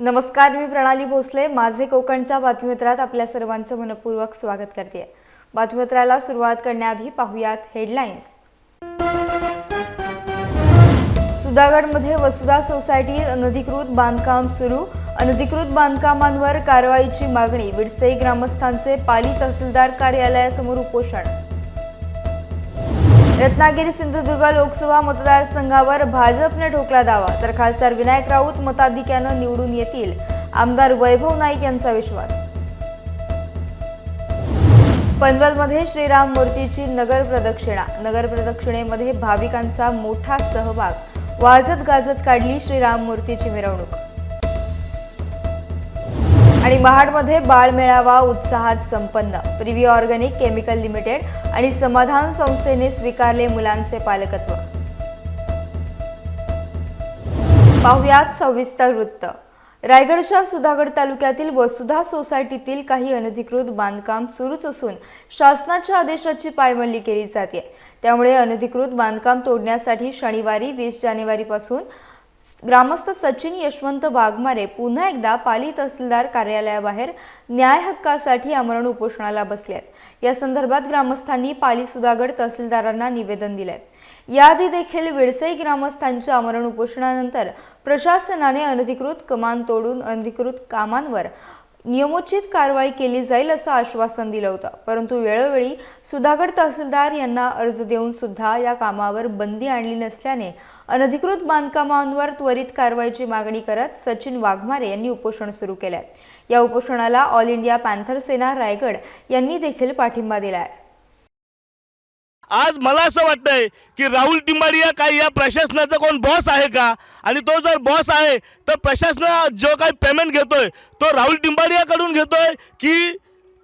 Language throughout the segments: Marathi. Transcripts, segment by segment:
नमस्कार मी प्रणाली भोसले. माझे कोकणच्या बातमीपत्रात आपल्या सर्वांचं मनपूर्वक स्वागत करते. बातमीपत्राला सुरुवात करण्याआधी पाहुयात हेडलाईन्स. सुधागडमध्ये वसुधा सोसायटीत अनधिकृत बांधकाम सुरू. अनधिकृत बांधकामांवर कारवाईची मागणी विडसई ग्रामस्थांचे पाली तहसीलदार कार्यालयासमोर उपोषण. रत्नागिरी सिंधुदुर्ग लोकसभा मतदारसंघावर भाजपने ठोकला दावा तर खासदार विनायक राऊत मताधिक्यानं निवडून येतील. आमदार वैभव नाईक यांचा विश्वास. पनवेलमध्ये श्रीराम मूर्तीची नगर प्रदक्षिणा नगर प्रदक्षिणेमध्ये भाविकांचा मोठा सहभाग. वाजत गाजत काढली श्रीराम मूर्तीची मिरवणूक. आणि महाडमध्ये बाळ मेळावा उत्साहात संपन्न. प्रिव्ही ऑर्गॅनिक केमिकल लिमिटेड आणि समाधान संस्थेने स्वीकारले मुलांचे पालकत्व. पाहुयात सविस्तर वृत्त. रायगडच्या सुधागड तालुक्यातील वसुधा सोसायटीतील काही अनधिकृत बांधकाम सुरूच असून शासनाच्या आदेशाची पायमल्ली केली जाते. त्यामुळे अनधिकृत बांधकाम तोडण्यासाठी शनिवारी वीस जानेवारीपासून ग्रामस्थ सचिन यशवंत वाघमारे पुन्हा एकदा पाली तहसीलदार कार्यालयाबाहेर न्याय हक्कासाठी आमरण उपोषणाला बसल्यात या संदर्भात ग्रामस्थांनी पाली सुधागड तहसीलदारांना निवेदन दिलंय. याआधी देखील विडसई ग्रामस्थांच्या आमरण उपोषणानंतर प्रशासनाने अनधिकृत कमान तोडून अनधिकृत कामांवर नियमोचित कारवाई केली जाईल असं आश्वासन दिलं होतं. परंतु वेळोवेळी सुधागड तहसीलदार यांना अर्ज देऊन सुद्धा या कामावर बंदी आणली नसल्याने अनधिकृत बांधकामांवर त्वरित कारवाईची मागणी करत सचिन वाघमारे यांनी उपोषण सुरू केलंय. या उपोषणाला All India Panther Sena Raigad यांनी देखील पाठिंबा दिला आहे आज मला असं वाटतंय की राहुल टिंबाडिया काही या प्रशासनाचा कोण बॉस आहे का? आणि तो जर बॉस आहे तर प्रशासन जो काही पेमेंट घेतोय तो राहुल टिंबाडियाकडून घेतोय की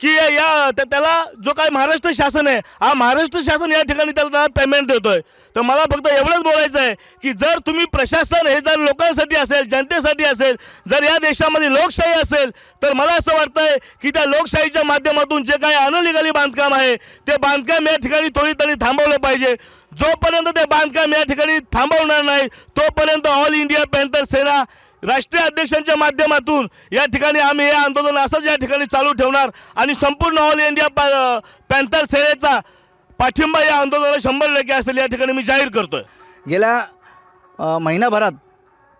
की या त्याला जो काही महाराष्ट्र शासन आहे हा महाराष्ट्र शासन या ठिकाणी त्याला पेमेंट देतोय. तर मला फक्त एवढंच बोलायचं आहे की जर तुम्ही प्रशासन हे जर लोकांसाठी असेल जनतेसाठी असेल जर या देशामध्ये लोकशाही असेल तर मला असं वाटतंय की त्या लोकशाहीच्या माध्यमातून जे काही अनलिगली बांधकाम आहे ते बांधकाम या ठिकाणी त्वरितपणे थांबवलं पाहिजे. जोपर्यंत ते बांधकाम या ठिकाणी थांबवणार नाही तोपर्यंत ऑल इंडिया पॅन्थर सेना राष्ट्रीय अध्यक्षांच्या माध्यमातून या ठिकाणी आम्ही हे आंदोलन असंच या ठिकाणी चालू ठेवणार आणि संपूर्ण ऑल इंडिया पॅ पॅन्थर सेनेचा पाठिंबा या आंदोलनाला शंभर टक्के असेल या ठिकाणी मी जाहीर करतोय. गेल्या महिनाभरात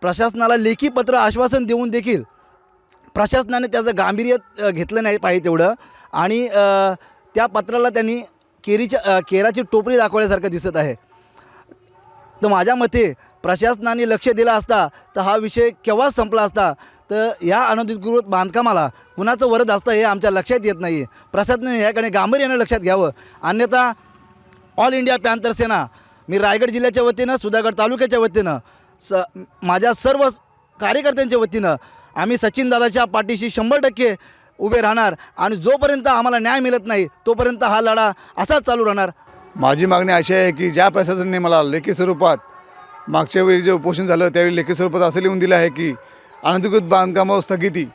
प्रशासनाला लेखी पत्र आश्वासन देऊन देखील प्रशासनाने त्याचं गांभीर्य घेतलं नाही पाहिजे तेवढं. आणि त्या पत्राला त्यांनी केरीच्या केराची टोपली दाखवल्यासारखं दिसत आहे. तर माझ्या मते प्रशासनाने लक्ष दिलं असता तर हा विषय केव्हाच संपला असता? तर या अनधिकृत बांधकामाला कुणाचं वरद असतं हे आमच्या लक्षात येत नाही प्रशासनाने याकडे गांभीर्यानं लक्षात घ्यावं. अन्यथा ऑल इंडिया पॅन्थर सेना मी रायगड जिल्ह्याच्या वतीनं सुधागड तालुक्याच्या वतीनं स माझ्या सर्व कार्यकर्त्यांच्या वतीनं आम्ही सचिनदादाच्या पाठीशी शंभर टक्के उभे राहणार आणि जोपर्यंत आम्हाला न्याय मिळत नाही तोपर्यंत हा लढा असाच चालू राहणार. माझी मागणी अशी आहे की ज्या प्रशासनाने मला लेखी स्वरूपात मागच्या वेळी जे उपोषण झालं त्यावेळी लेखी स्वरूपात असं लिहून दिलं आहे की अनधिकृत बांधकामावर स्थगिती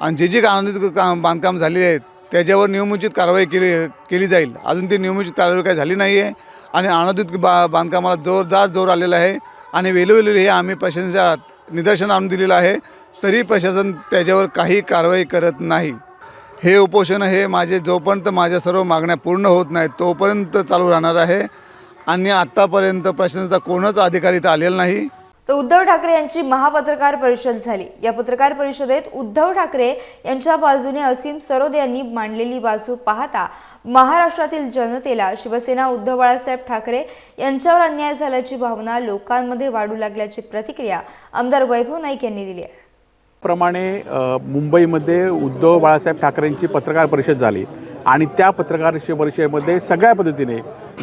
आणि जे जे का अनधिकृत काम बांधकाम झालेले आहेत त्याच्यावर नियमोचित कारवाई केली केली जाईल. अजून ती नियमोचित कारवाई काही झाली नाही आहे आणि अनधिकृत बा बांधकामाला जोरदार जोर आलेला आहे. आणि वेलोवेली हे आम्ही प्रशासनाच्या निदर्शन आणून दिलेलं आहे. तरी प्रशासन त्याच्यावर काही कारवाई करत नाही. हे उपोषण हे माझे जोपर्यंत माझ्या सर्व मागण्या पूर्ण होत नाहीत तोपर्यंत चालू राहणार आहे. आणि आत्तापर्यंत प्रशासनाचा कोणच अधिकारी इथं आलेला नाही. तर उद्धव ठाकरे यांची महापत्रकार परिषद झाली. या पत्रकार परिषदेत उद्धव ठाकरे यांच्या बाजूने असीम सरोदे यांनी मांडलेली बाजू पाहता महाराष्ट्रातील जनतेला शिवसेना उद्धव बाळासाहेब ठाकरे यांच्यावर अन्याय झाल्याची भावना लोकांमध्ये वाढू लागल्याची प्रतिक्रिया आमदार वैभव नाईक यांनी दिली आहे. प्रमाणे मुंबईमध्ये उद्धव बाळासाहेब ठाकरेंची पत्रकार परिषद झाली. आणि त्या पत्रकार परिषदेमध्ये सगळ्या पद्धतीने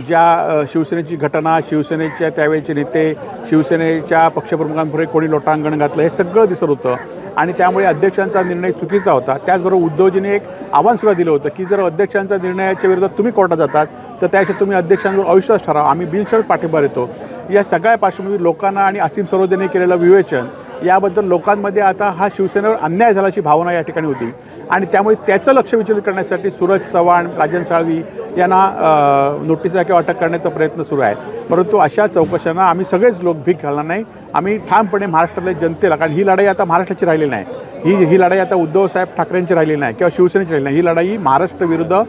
ज्या शिवसेनेची घटना शिवसेनेच्या त्यावेळेचे नेते शिवसेनेच्या पक्षप्रमुखांपुढे कोणी लोटांगण घातलं हे सगळं दिसत होतं. आणि त्यामुळे अध्यक्षांचा निर्णय चुकीचा होता. त्याचबरोबर उद्धवजीने एक आव्हानसुद्धा दिलं होतं की जर अध्यक्षांच्या निर्णयाच्या विरोधात तुम्ही कोर्टात जातात तर त्याशी तुम्ही अध्यक्षांवर अविश्वास ठरावा. आम्ही बिनशर्त पाठिंबा देतो. या सगळ्या पार्श्वभूमीवर लोकांना आणि असीम सरोदेने केलेलं विवेचन याबद्दल लोकांमध्ये आता हा शिवसेनेवर अन्याय झाल्याची भावना या ठिकाणी होती. आणि त्यामुळे त्याचं लक्ष विचलित करण्यासाठी सूरज चव्हाण राजन साळवी यांना नोटीसा नोटिसा किंवा अटक करण्याचा प्रयत्न सुरू आहे परंतु अशा चौकशांना आम्ही सगळेच लोक भीक घालणार नाही. आम्ही ठामपणे महाराष्ट्रातल्या जनतेला कारण ही लढाई आता महाराष्ट्राची राहिली नाही. ही ही लढाई आता उद्धवसाहेब ठाकरेंची राहिलेली नाही किंवा शिवसेनेची राहिली नाही. ही लढाई महाराष्ट्र विरुद्ध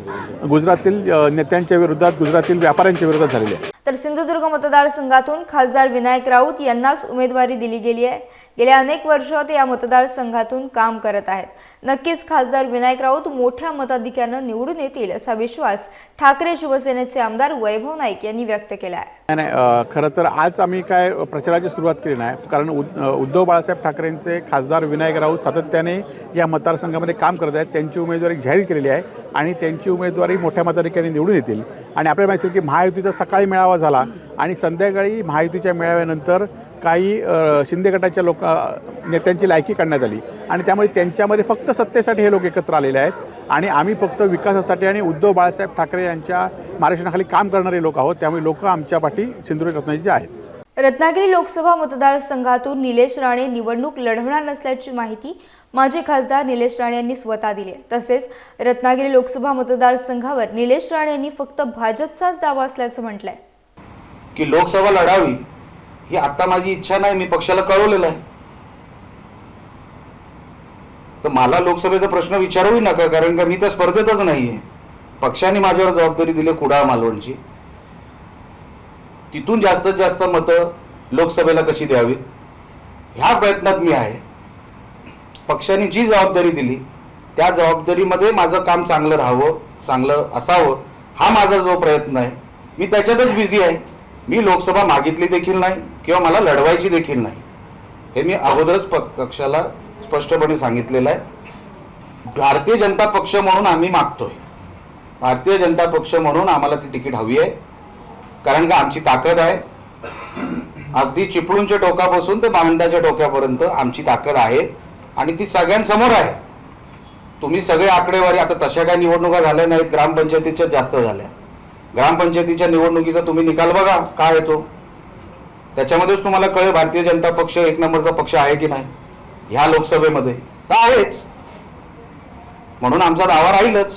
गुजरातील नेत्यांच्या विरोधात गुजरातील व्यापाऱ्यांच्या विरोधात झालेली आहे. तर सिंधुदुर्ग मतदारसंघातून खासदार विनायक राऊत यांनाच उमेदवारी दिली गेली आहे. गेल्या अनेक वर्ष ते या मतदारसंघातून काम करत आहेत. नक्कीच खासदार विनायक राऊत मोठ्या मताधिक्यानं निवडून येतील असा विश्वास ठाकरे शिवसेनेचे आमदार वैभव नाईक यांनी व्यक्त केला आहे. नाही नाही खरं तर आज आम्ही काय प्रचाराची सुरुवात केली नाही. कारण उद- उद्धव बाळासाहेब ठाकरेंचे खासदार विनायक राऊत सातत्याने या मतदारसंघामध्ये काम करत आहेत. त्यांची उमेदवारी जाहीर केलेली आहे आणि त्यांची उमेदवारी मोठ्या मताधिकाऱ्यांनी निवडून येतील. आणि आपल्याला माहिती की महायुतीचा सकाळी मेळावा झाला आणि संध्याकाळी महायुतीच्या मेळाव्यानंतर काही शिंदे गटाच्या लोक नेत्यांची लायकी काढण्यात आली. आणि त्यामुळे त्यांच्यामध्ये फक्त सत्तेसाठी हे लोक एकत्र आलेले आहेत. आणि आम्ही फक्त विकासासाठी आणि उद्धव बाळासाहेब ठाकरे यांच्या मार्गदर्शनाखाली काम करणारे लोक आहोत. त्यामुळे लोक आमच्या पाठी सिंधुदुर्ग रत्नागिरीचे आहेत. रत्नागिरी लोकसभा मतदारसंघातून निलेश राणे निवडणूक लढवणार नसल्याची माहिती माजी खासदार निलेश राणे यांनी स्वतः दिली आहे. तसेच रत्नागिरी लोकसभा मतदारसंघावर निलेश राणे यांनी फक्त भाजपचाच दावा असल्याचं म्हटलंय. की लोकसभा लढावी ही आत्ता माझी इच्छा नाही मी पक्षाला कळवलेलं आहे. तर मला लोकसभेचा प्रश्न विचारूही नका कारण का मी त्या स्पर्धेतच नाही आहे पक्षाने माझ्यावर जबाबदारी दिली कुडाळ मालवणची. तिथून जास्तीत जास्त मतं लोकसभेला कशी द्यावीत? ह्या प्रयत्नात मी आहे. पक्षाने जी जबाबदारी दिली त्या जबाबदारीमध्ये माझं काम चांगलं राहावं चांगलं असावं हा माझा जो प्रयत्न आहे मी त्याच्यातच बिझी आहे. मी लोकसभा मागितली देखील नाही किंवा मला लढवायची देखील नाही. हे मी अगोदरच प पक्षाला स्पष्टपणे सांगितलेलं आहे. भारतीय जनता पक्ष म्हणून आम्ही मागतोय. भारतीय जनता पक्ष म्हणून आम्हाला ती तिकीट हवी आहे. कारण का आमची ताकद आहे. अगदी चिपळूणच्या टोकापासून ते बांधाच्या टोक्यापर्यंत आमची ताकद आहे. आणि ती सगळ्यांसमोर आहे. तुम्ही सगळे आकडेवारी आता तशा काय निवडणुका झाल्या नाहीत ग्रामपंचायतीच्या जास्त झाल्या. ग्रामपंचायतीच्या निवडणुकीचा तुम्ही निकाल बघा काय येतो. त्याच्यामध्येच तुम्हाला कळेल भारतीय जनता पक्ष एक नंबरचा पक्ष आहे की नाही. ह्या लोकसभेमध्ये. तर आहेच. म्हणून आमचा दावा राहीलच.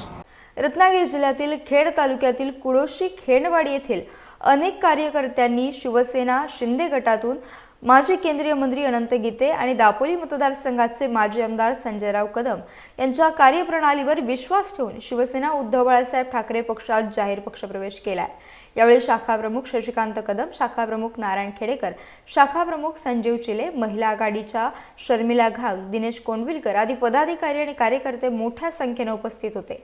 रत्नागिरी जिल्ह्यातील खेड तालुक्यातील कुडोशी खेडवाडी येथील अनेक कार्यकर्त्यांनी शिवसेना शिंदे गटातून माजी केंद्रीय मंत्री अनंत गीते आणि दापोली मतदारसंघाचे माजी आमदार संजयराव कदम यांच्या कार्यप्रणालीवर विश्वास ठेवून शिवसेना उद्धव बाळासाहेब ठाकरे पक्षात जाहीर पक्षप्रवेश केलाय. यावेळी शाखा प्रमुख शशिकांत कदम शाखा प्रमुख नारायण खेडेकर शाखा प्रमुख संजीव चिले महिला आघाडीच्या शर्मिला घाग दिनेश कोंडविलकर आदी पदाधिकारी आणि कार्यकर्ते मोठ्या संख्येने उपस्थित होते.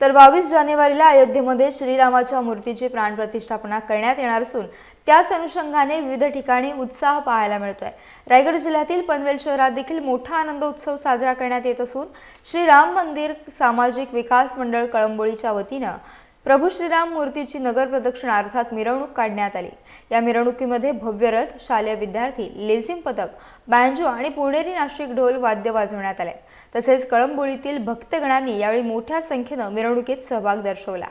तर बावीस जानेवारीला अयोध्येमध्ये श्रीरामाच्या मूर्तीची प्राणप्रतिष्ठापना करण्यात येणार असून त्याच अनुषंगाने विविध ठिकाणी उत्साह पाहायला मिळतोय. रायगड जिल्ह्यातील पनवेल शहरात देखील मोठा आनंद उत्सव साजरा करण्यात येत असून श्रीराम मंदिर सामाजिक विकास मंडळ कळंबोळीच्या वतीनं प्रभू श्रीराम मूर्तीची नगर प्रदक्षिणा अर्थात मिरवणूक काढण्यात आली. या मिरवणुकीमध्ये भव्य रथ शालेय विद्यार्थी लेझिम पथक बँजो आणि पुणेरी नाशिक ढोल वाद्य वाजवण्यात आले. तसेच कळंबोळीतील भक्तगणांनी यावेळी मोठ्या संख्येनं मिरवणुकीत सहभाग दर्शवला.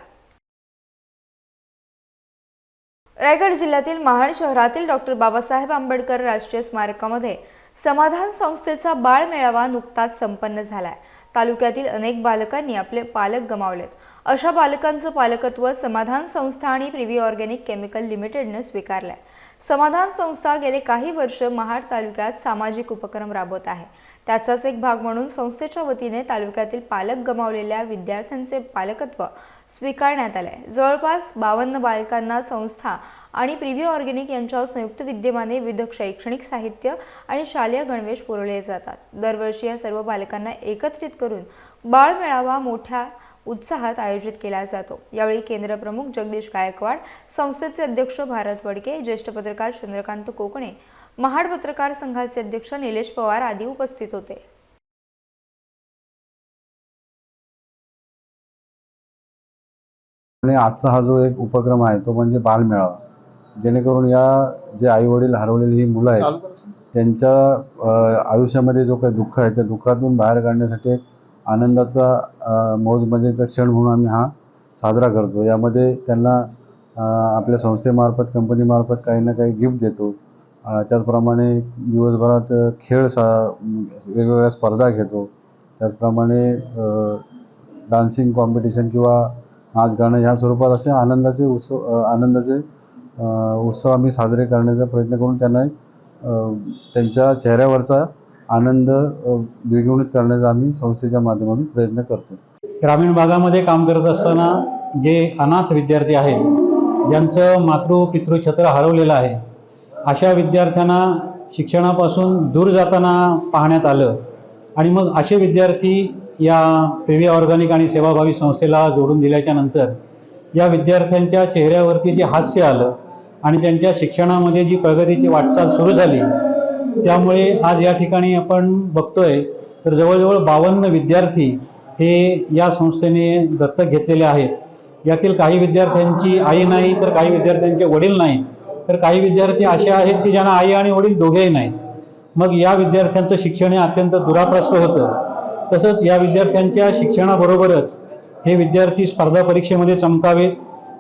रायगड जिल्ह्यातील महाड शहरातील डॉक्टर बाबासाहेब आंबेडकर राष्ट्रीय स्मारकामध्ये समाधान संस्थेचा बाळ मेळावा नुकताच संपन्न झालाय. तालुक्यातील अनेक बालकांनी आपले पालक गमावलेत. अशा बालकांचं पालकत्व समाधान संस्था आणि प्रिव्ही ऑर्गॅनिक केमिकल लिमिटेडनं स्वीकारलंय. समाधान संस्था गेले काही वर्ष महाड तालुक्यात सामाजिक उपक्रम राबवत आहे. त्याचाच एक भाग म्हणून संस्थेच्या वतीने तालुक्यातील पालक गमावलेल्या विद्यार्थ्यांचे पालकत्व स्वीकारण्यात आले जवळपास बावन्न बालकांना संस्था आणि प्रिव्ही ऑर्गेनिक यांच्या संयुक्त विद्यमाने विविध शैक्षणिक साहित्य आणि शालेय गणवेश पुरवले जातात. दरवर्षी या सर्व बालकांना एकत्रित करून बाळ मेळावा मोठ्या उत्साहात आयोजित केला जातो. यावेळी केंद्र प्रमुख जगदीश गायकवाड संस्थेचे अध्यक्ष भारत वडके ज्येष्ठ पत्रकार चंद्रकांत कोकणे महाड पत्रकार संघाचे अध्यक्ष निलेश पवार आदी उपस्थित होते. आणि आजचा हा जो एक उपक्रम आहे तो म्हणजे बालमेळावा. जेणेकरून या जे आई वडील हरवलेली ही मुलं आहेत त्यांच्या आयुष्यामध्ये जो काही दुःख आहे त्या दुःखातून बाहेर काढण्यासाठी एक आनंदाचा अ, मौज मजेचा क्षण म्हणून आम्ही हा साजरा करतो. यामध्ये त्यांना आपल्या संस्थेमार्फत कंपनीमार्फत काही ना काही गिफ्ट देतो. त्याचप्रमाणे दिवसभरात खेळ सा वेगवेगळ्या स्पर्धा घेतो. त्याचप्रमाणे डान्सिंग कॉम्पिटिशन किंवा नाच गाणं ह्या स्वरूपात असे आनंदाचे उत्सव आनंदाचे उत्सव आम्ही साजरे करण्याचा प्रयत्न करून त्यांना त्यांच्या चेहऱ्यावरचा आनंद द्विगुणित करण्याचा आम्ही संस्थेच्या माध्यमातून प्रयत्न करतो. ग्रामीण भागामध्ये काम करत असताना जे अनाथ विद्यार्थी आहेत ज्यांचं मातृ पितृछत्र हरवलेलं आहे अशा विद्यार्थ्यांना शिक्षणापासून दूर जाताना पाहण्यात आलं आणि मग असे विद्यार्थी या पी व्ही ऑर्गॅनिक आणि सेवाभावी संस्थेला जोडून दिल्याच्या नंतर या विद्यार्थ्यांच्या चेहऱ्यावरती जे हास्य आलं आणि त्यांच्या शिक्षणामध्ये जी प्रगतीची वाटचाल सुरू झाली त्यामुळे आज या ठिकाणी आपण बघतोय तर जवळजवळ बावन्न विद्यार्थी हे या संस्थेने दत्तक घेतलेले आहेत. यातील काही विद्यार्थ्यांची आई नाही तर काही विद्यार्थ्यांचे वडील नाही तर काही विद्यार्थी असे आहेत की ज्यांना आई आणि वडील दोघेही नाहीत. मग या विद्यार्थ्यांचं शिक्षण हे अत्यंत दुराप्रस्त होतं. तसंच या विद्यार्थ्यांच्या शिक्षणाबरोबरच हे विद्यार्थी स्पर्धा परीक्षेमध्ये चमकावेत.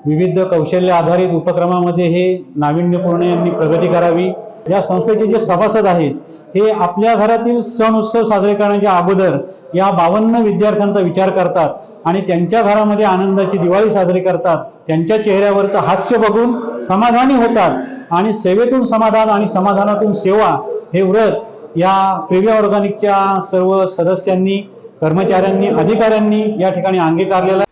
विविध कौशल्य आधारित उपक्रमामध्ये हे नाविन्यपूर्ण यांनी प्रगती करावी या संस्थेचे जे सभासद आहेत हे आपल्या घरातील सण उत्सव साजरे करण्याच्या अगोदर या बावन्न विद्यार्थ्यांचा विचार करतात आणि त्यांच्या घरामध्ये आनंदाची दिवाळी साजरी करतात त्यांच्या चेहऱ्यावरचं हास्य बघून समाधानी होतात आणि सेवेतून समाधान आणि समाधानातून सेवा हे व्रत या प्रिव्ही ऑर्गॅनिकच्या सर्व सदस्यांनी कर्मचाऱ्यांनी अधिकाऱ्यांनी या ठिकाणी अंगीकारलेलं आहे.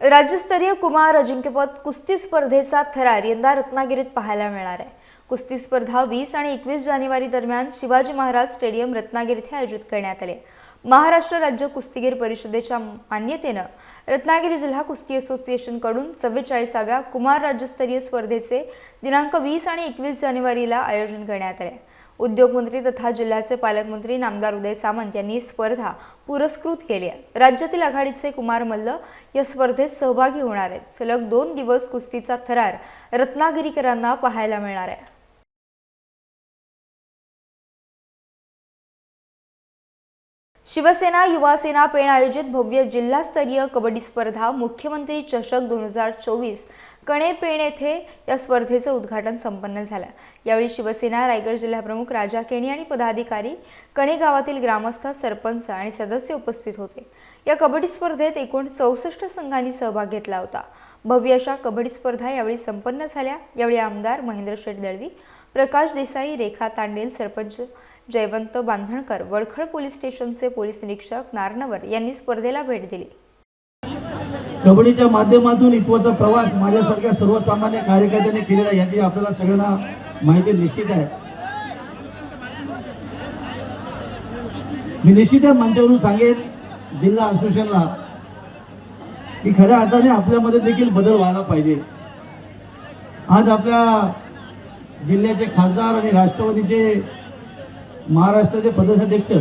राज्यस्तरीय कुमार अजिंक्यपद कुस्ती स्पर्धेचा थरार यंदा रत्नागिरीत पाहायला मिळणार आहे. कुस्ती स्पर्धा वीस आणि एकवीस जानेवारी दरम्यान शिवाजी महाराज स्टेडियम रत्नागिरी येथे आयोजित करण्यात आले. महाराष्ट्र राज्य कुस्तीगीर परिषदेच्या मान्यतेनं रत्नागिरी जिल्हा कुस्ती असोसिएशनकडून चव्वेचाळीसाव्या कुमार राज्यस्तरीय स्पर्धेचे दिनांक वीस आणि एकवीस जानेवारीला आयोजन करण्यात आले. उद्योगमंत्री तथा जिल्ह्याचे पालकमंत्री नामदार उदय सामंत यांनी स्पर्धा पुरस्कृत केली आहे. राज्यातील आघाडीचे कुमार मल्ल या स्पर्धेत सहभागी होणार आहेत. सलग दोन दिवस कुस्तीचा थरार रत्नागिरीकरांना पाहायला मिळणार आहे. शिवसेना युवासेना पेण आयोजित भव्य जिल्हास्तरीय कबड्डी स्पर्धा मुख्यमंत्री चषक दोन हजार चोवीस कणे पेण येथे या स्पर्धेचं उद्घाटन संपन्न झालं. यावेळी शिवसेना रायगड जिल्हाप्रमुख राजा केणी आणि पदाधिकारी कणे गावातील ग्रामस्थ सरपंच आणि सदस्य उपस्थित होते. या कबड्डी स्पर्धेत एकूण चौसष्ट संघांनी सहभाग घेतला होता. भव्य अशा कबड्डी स्पर्धा यावेळी संपन्न झाल्या. यावेळी आमदार महेंद्र शेठ दळवी प्रकाश देसाई रेखा तांडेल सरपंच जयवंत बांधणकर वडखळ पोलीस स्टेशनचे पोलीस निरीक्षक नारनवर यांनी स्पर्धेला भेट दिली. कबड्डीच्या माध्यमातून इथवरचा प्रवास माझ्यासारख्या सर्वसामान्य कार्यकर्त्यांनी केलेला याची आपल्याला सगळ्यांना माहिती निश्चित आहे. मी निश्चित आहे मंचावरून सांगेन जिल्हा असोसिएशनला की खऱ्या अर्थाने आपल्यामध्ये देखील बदल व्हायला पाहिजे. आज आपल्या जिल्ह्याचे खासदार आणि राष्ट्रवादीचे महाराष्ट्राचे प्रदेशाध्यक्ष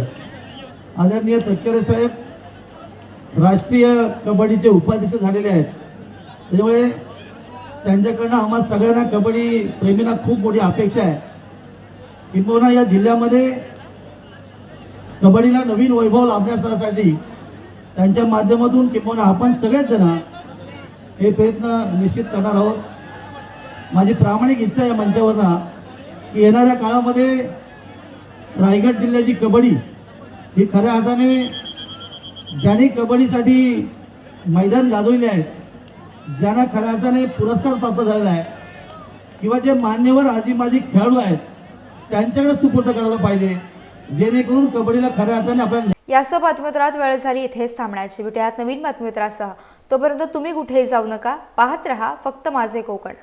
आदरणीय तटकरे साहेब राष्ट्रीय कबड्डीचे उपाध्यक्ष झालेले आहेत. त्याच्यामुळे त्यांच्याकडनं आम्हा सगळ्यांना कबड्डी प्रेमींना खूप मोठी अपेक्षा आहे. किंबहुना या जिल्ह्यामध्ये कबड्डीला नवीन वैभव लाभण्यासाठी त्यांच्या माध्यमातून किंबहुना आपण सगळेच जण हे प्रयत्न निश्चित करणार आहोत. माझी प्रामाणिक इच्छा आहे मंचावरना मंचावरनं की येणाऱ्या काळामध्ये रायगड जिल्ह्याची कबड्डी ही खऱ्या हाताने ज्यांनी कबड्डीसाठी मैदान गाजवले आहेत ज्यांना खऱ्या अर्थाने पुरस्कार प्राप्त झालेला आहे किंवा जे मान्यवर आजी माजी खेळाडू आहेत त्यांच्याकडे सुपूर्द करायला पाहिजे जेणेकरून कबड्डीला खऱ्या अर्थाने आपल्याला यासह बातमीपत्रात वेळ झाली इथेच थांबण्याची. भेटूयात नवीन बातमीपत्रासह. तोपर्यंत तुम्ही कुठेही जाऊ नका पाहत रहा फक्त माझे कोकण.